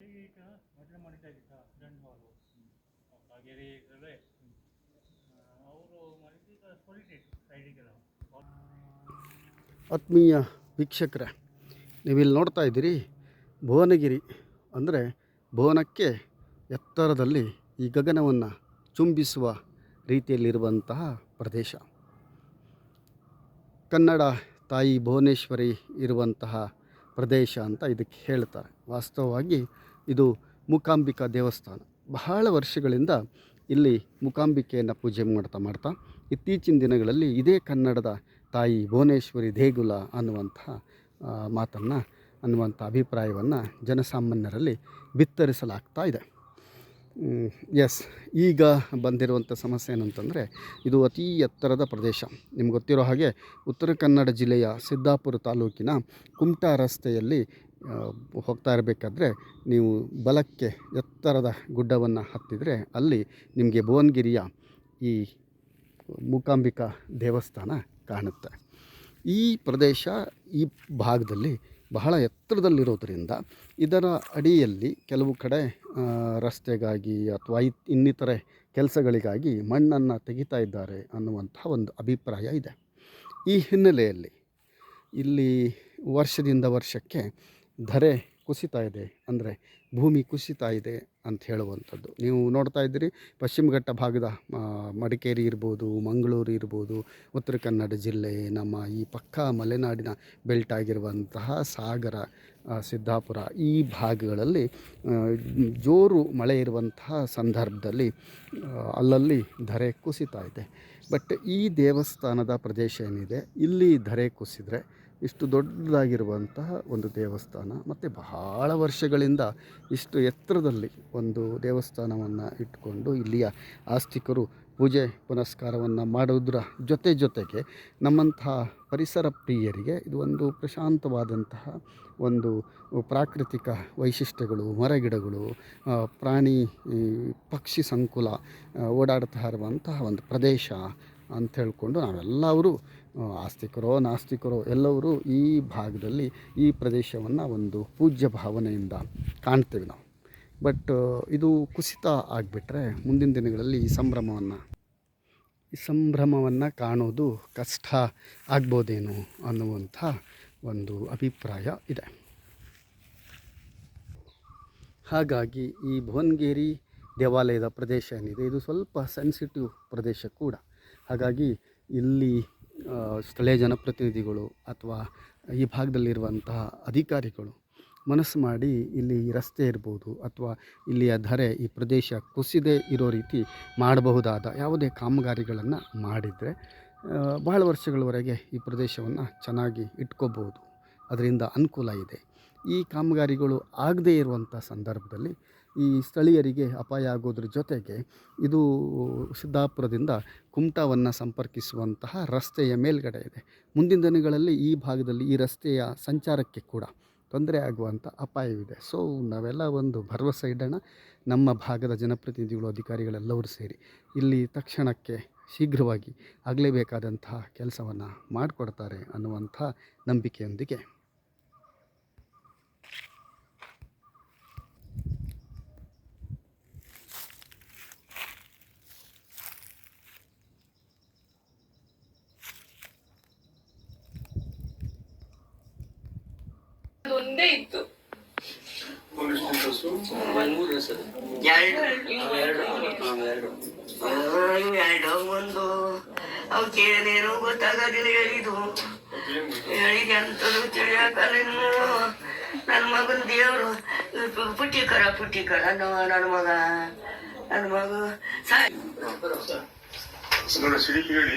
ಈಗ ಮದುವೆ ಮಾಡಿದ್ದಾಗಿದ್ದ ಫ್ರೆಂಡ್ ಅವರು ಅವರು ಸೊಲಿಟೇಟ್ ಸೈಡಿಗೆಲ್ಲ ಆತ್ಮೀಯ ವೀಕ್ಷಕರೇ, ನೀವಿಲ್ಲಿ ನೋಡ್ತಾ ಇದ್ದೀರಿ ಭುವನಗಿರಿ ಅಂದರೆ ಭುವನಕ್ಕೆ ಎತ್ತರದಲ್ಲಿ ಈ ಗಗನವನ್ನು ಚುಂಬಿಸುವ ರೀತಿಯಲ್ಲಿರುವಂತಹ ಪ್ರದೇಶ. ಕನ್ನಡ ತಾಯಿ ಭುವನೇಶ್ವರಿ ಇರುವಂತಹ ಪ್ರದೇಶ ಅಂತ ಇದಕ್ಕೆ ಹೇಳ್ತಾರೆ. ವಾಸ್ತವವಾಗಿ ಇದು ಮೂಕಾಂಬಿಕಾ ದೇವಸ್ಥಾನ. ಬಹಳ ವರ್ಷಗಳಿಂದ ಇಲ್ಲಿ ಮೂಕಾಂಬಿಕೆಯನ್ನು ಪೂಜೆ ಮಾಡ್ತಾ ಮಾಡ್ತಾ, ಇತ್ತೀಚಿನ ದಿನಗಳಲ್ಲಿ ಇದೇ ಕನ್ನಡದ ತಾಯಿ ಭುವನೇಶ್ವರಿ ದೇಗುಲ ಅನ್ನುವಂಥ ಮಾತನ್ನು, ಅನ್ನುವಂಥ ಅಭಿಪ್ರಾಯವನ್ನು ಜನಸಾಮಾನ್ಯರಲ್ಲಿ ಬಿತ್ತರಿಸಲಾಗ್ತಾ ಇದೆ. ಎಸ್ ಈಗ ಬಂದಿರುವಂಥ ಸಮಸ್ಯೆ ಏನಂತಂದರೆ, ಇದು ಅತಿ ಎತ್ತರದ ಪ್ರದೇಶ. ನಿಮ್ಗೆ ಗೊತ್ತಿರೋ ಹಾಗೆ ಉತ್ತರ ಕನ್ನಡ ಜಿಲ್ಲೆಯ ಸಿದ್ದಾಪುರ ತಾಲೂಕಿನ ಕುಮಟಾ ರಸ್ತೆಯಲ್ಲಿ ಹೋಗ್ತಾ ಇರಬೇಕಾದ್ರೆ ನೀವು ಬಲಕ್ಕೆ ಎತ್ತರದ ಗುಡ್ಡವನ್ನು ಹತ್ತಿದರೆ ಅಲ್ಲಿ ನಿಮಗೆ ಭುವನಗಿರಿಯ ಈ ಮೂಕಾಂಬಿಕಾ ದೇವಸ್ಥಾನ ಕಾಣುತ್ತೆ. ಈ ಪ್ರದೇಶ ಈ ಭಾಗದಲ್ಲಿ ಬಹಳ ಎತ್ತರದಲ್ಲಿರೋದರಿಂದ ಇದರ ಅಡಿಯಲ್ಲಿ ಕೆಲವು ಕಡೆ ರಸ್ತೆಗಾಗಿ ಅಥವಾ ಇನ್ನಿತರೆ ಕೆಲಸಗಳಿಗಾಗಿ ಮಣ್ಣನ್ನು ತೆಗಿತಾ ಇದ್ದಾರೆ ಅನ್ನುವಂಥ ಒಂದು ಅಭಿಪ್ರಾಯ ಇದೆ. ಈ ಹಿನ್ನೆಲೆಯಲ್ಲಿ ಇಲ್ಲಿ ವರ್ಷದಿಂದ ವರ್ಷಕ್ಕೆ ಧರೆ ಕುಸಿತಾ ಇದೆ ಅಂದರೆ ಭೂಮಿ ಕುಸಿತಾ ಇದೆ ಅಂತ ಹೇಳುವಂಥದ್ದು. ನೀವು ನೋಡ್ತಾ ಇದ್ದೀರಿ ಪಶ್ಚಿಮಘಟ್ಟ ಭಾಗದ ಮಡಿಕೇರಿ ಇರ್ಬೋದು, ಮಂಗಳೂರು ಇರ್ಬೋದು, ಉತ್ತರ ಕನ್ನಡ ಜಿಲ್ಲೆ, ನಮ್ಮ ಈ ಪಕ್ಕ ಮಲೆನಾಡಿನ ಬೆಲ್ಟ್ ಆಗಿರುವಂತಹ ಸಾಗರ ಸಿದ್ದಾಪುರ ಈ ಭಾಗಗಳಲ್ಲಿ ಜೋರು ಮಳೆ ಇರುವಂತಹ ಸಂದರ್ಭದಲ್ಲಿ ಅಲ್ಲಲ್ಲಿ ಧರೆ ಕುಸಿತಾ ಇದೆ. ಬಟ್ ಈ ದೇವಸ್ಥಾನದ ಪ್ರದೇಶ ಏನಿದೆ, ಇಲ್ಲಿ ಧರೆ ಕುಸಿದರೆ ಇಷ್ಟು ದೊಡ್ಡದಾಗಿರುವಂತಹ ಒಂದು ದೇವಸ್ಥಾನ. ಮತ್ತು ಬಹಳ ವರ್ಷಗಳಿಂದ ಇಷ್ಟು ಎತ್ತರದಲ್ಲಿ ಒಂದು ದೇವಸ್ಥಾನವನ್ನು ಇಟ್ಟುಕೊಂಡು ಇಲ್ಲಿಯ ಆಸ್ತಿಕರು ಪೂಜೆ ಪುನಸ್ಕಾರವನ್ನು ಮಾಡೋದ್ರ ಜೊತೆ ಜೊತೆಗೆ ನಮ್ಮಂತಹ ಪರಿಸರ ಪ್ರಿಯರಿಗೆ ಇದು ಒಂದು ಪ್ರಶಾಂತವಾದಂತಹ ಒಂದು ಪ್ರಾಕೃತಿಕ ವೈಶಿಷ್ಟ್ಯಗಳು, ಮರಗಿಡಗಳು ಪ್ರಾಣಿ ಪಕ್ಷಿ ಸಂಕುಲ ಓಡಾಡ್ತಾ ಇರುವಂತಹ ಒಂದು ಪ್ರದೇಶ ಅಂತ ಹೇಳ್ಕೊಂಡು ನಾವೆಲ್ಲರೂ ಆಸ್ತಿಕರೋ ನಾಸ್ತಿಕರೋ ಎಲ್ಲರೂ ಈ ಭಾಗದಲ್ಲಿ ಈ ಪ್ರದೇಶವನ್ನು ಒಂದು ಪೂಜ್ಯ ಭಾವನೆಯಿಂದ ಕಾಣ್ತೇವೆ ನಾವು. ಬಟ್, ಇದು ಕುಸಿತ ಆಗಿಬಿಟ್ರೆ ಮುಂದಿನ ದಿನಗಳಲ್ಲಿ ಈ ಸಂಭ್ರಮವನ್ನು ಈ ಸಂಭ್ರಮವನ್ನು ಕಾಣೋದು ಕಷ್ಟ ಆಗ್ಬೋದೇನು ಅನ್ನುವಂಥ ಒಂದು ಅಭಿಪ್ರಾಯ ಇದೆ. ಹಾಗಾಗಿ ಈ ಭುವನಗಿರಿ ದೇವಾಲಯದ ಪ್ರದೇಶ ಏನಿದೆ, ಇದು ಸ್ವಲ್ಪ ಸೆನ್ಸಿಟಿವ್ ಪ್ರದೇಶ ಕೂಡ. ಹಾಗಾಗಿ ಇಲ್ಲಿ ಸ್ಥಳೀಯ ಜನಪ್ರತಿನಿಧಿಗಳು ಅಥವಾ ಈ ಭಾಗದಲ್ಲಿರುವಂತಹ ಅಧಿಕಾರಿಗಳು ಮನಸ್ಸು ಮಾಡಿ ಇಲ್ಲಿ ರಸ್ತೆ ಇರ್ಬೋದು ಅಥವಾ ಇಲ್ಲಿಯ ಧರೆ ಈ ಪ್ರದೇಶ ಕುಸಿದೇ ಇರೋ ರೀತಿ ಮಾಡಬಹುದಾದ ಯಾವುದೇ ಕಾಮಗಾರಿಗಳನ್ನು ಮಾಡಿದರೆ ಭಾಳ ವರ್ಷಗಳವರೆಗೆ ಈ ಪ್ರದೇಶವನ್ನು ಚೆನ್ನಾಗಿ ಇಟ್ಕೋಬೋದು. ಅದರಿಂದ ಅನುಕೂಲ ಇದೆ. ಈ ಕಾಮಗಾರಿಗಳು ಆಗದೇ ಇರುವಂಥ ಸಂದರ್ಭದಲ್ಲಿ ಈ ಸ್ಥಳೀಯರಿಗೆ ಅಪಾಯ ಆಗೋದ್ರ ಜೊತೆಗೆ ಇದು ಸಿದ್ದಾಪುರದಿಂದ ಕುಮಟಾವನ್ನು ಸಂಪರ್ಕಿಸುವಂತಹ ರಸ್ತೆಯ ಮೇಲ್ಗಡೆ ಇದೆ. ಮುಂದಿನ ದಿನಗಳಲ್ಲಿ ಈ ಭಾಗದಲ್ಲಿ ಈ ರಸ್ತೆಯ ಸಂಚಾರಕ್ಕೆ ಕೂಡ ತೊಂದರೆ ಆಗುವಂಥ ಅಪಾಯವಿದೆ. ಸೊ ನಾವೆಲ್ಲ ಒಂದು ಭರವಸೆ ಇಡೋಣ. ನಮ್ಮ ಭಾಗದ ಜನಪ್ರತಿನಿಧಿಗಳು, ಅಧಿಕಾರಿಗಳೆಲ್ಲರೂ ಸೇರಿ ಇಲ್ಲಿ ತಕ್ಷಣಕ್ಕೆ ಶೀಘ್ರವಾಗಿ ಆಗಲೇಬೇಕಾದಂತಹ ಕೆಲಸವನ್ನು ಮಾಡಿಕೊಡ್ತಾರೆ ಅನ್ನುವಂಥ ನಂಬಿಕೆಯೊಂದಿಗೆ ಒಂದೇ ಇತ್ತು. ಎರಡು. ಒಂದು. ಅವಕ್ಕೇನೇನು ಗೊತ್ತಾಗೋದಿಲ್ಲ ಹೇಳಿದು ಹೇಳಿದೆ ಅಂತದು ತಿಳಿಯಾಕಲ್ಲ ನನ್ನ ಮಗನ ದೇವರು. ಪುಟ್ಟಿಕರ ಪುಟ್ಟಿಕರ. ನನ್ನ ಮಗ ನನ್ನ ಮಗ. ಸಾಯ್ ಸಿಡಿಪಿ ಹೇಳಿ.